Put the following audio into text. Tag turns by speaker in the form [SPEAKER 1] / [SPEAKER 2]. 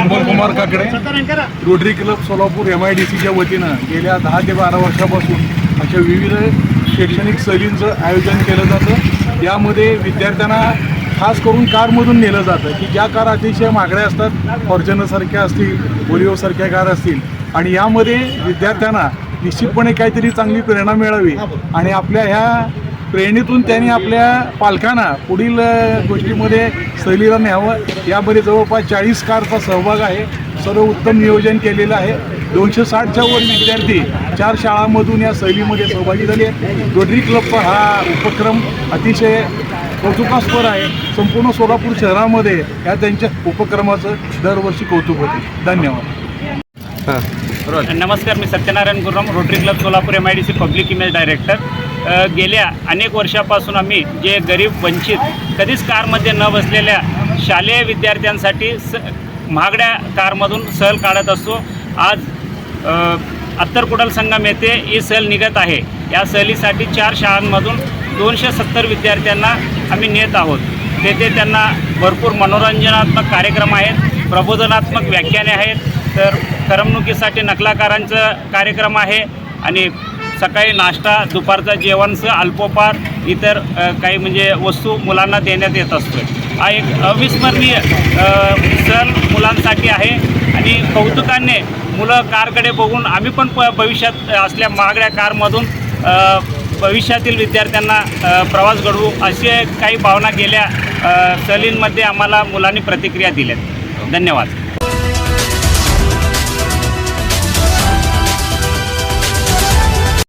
[SPEAKER 1] Amol Kumar Kakade. Rotary club Solapur M I D सीच्या वतीनं गेल्या दहा ते बारा वर्षापासून अशा विविध शैक्षणिक सहलींचं आयोजन केलं जातं. यामध्ये विद्यार्थ्यांना खास करून कारमधून नेलं जातं की ज्या कार अतिशय महागड्या असतात फॉर्च्युनरसारख्या असतील बोलिओसारख्या कार असतील. आणि यामध्ये विद्यार्थ्यांना निश्चितपणे काहीतरी चांगली प्रेरणा मिळावी आणि आपल्या ह्या प्रेरणेतून त्यांनी आपल्या पालकांना पुढील गोष्टीमध्ये सहलीला न्यावं. यामध्ये जवळपास चाळीस कारचा सहभाग आहे. सर्व उत्तम नियोजन केलेलं आहे. दोनशे साठच्या वर विद्यार्थी चार शाळांमधून या सहलीमध्ये सहभागी झाले आहेत. रोटरी क्लबचा हा उपक्रम अतिशय कौतुकास्पद आहे. संपूर्ण सोलापूर शहरामध्ये या त्यांच्या उपक्रमाचं दरवर्षी कौतुक होते. धन्यवाद.
[SPEAKER 2] नमस्कार मी Satyanarayan Gururam rotary club Solapur M I D C public image director uh, गेल्या अनेक वर्षापासून आम्ही जे गरीब वंचित कधीच कारमध्ये न बसलेल्या शालेय विद्यार्थ्यांसाठी स महागड्या कारमधून सहल काढत असतो. आज अत्तर कुडल संगम येथे ही सहल निघत आहे. या सहलीसाठी चार शाळांमधून दोनशे सत्तर विद्यार्थ्यांना आम्ही नेत आहोत. तेथे त्यांना भरपूर मनोरंजनात्मक कार्यक्रम आहेत प्रबोधनात्मक व्याख्याने आहेत. तर करमणुकीसाठी नकलाकारांचं कार्यक्रम आहे आणि सकाळी नाश्ता दुपारचा जेवणचं अल्पोपार इतर काही म्हणजे वस्तू मुलांना देण्यात येत असतो हा एक अविस्मरणीय सण मुलांसाठी आहे. आणि कौतुकाने मुलं कारकडे बघून आम्ही पण प भविष्यात असल्या महागड्या कारमधून भविष्यातील विद्यार्थ्यांना प्रवास घडवू असे काही भावना गेल्या सहलींमध्ये आम्हाला मुलांनी प्रतिक्रिया दिल्यात. धन्यवाद.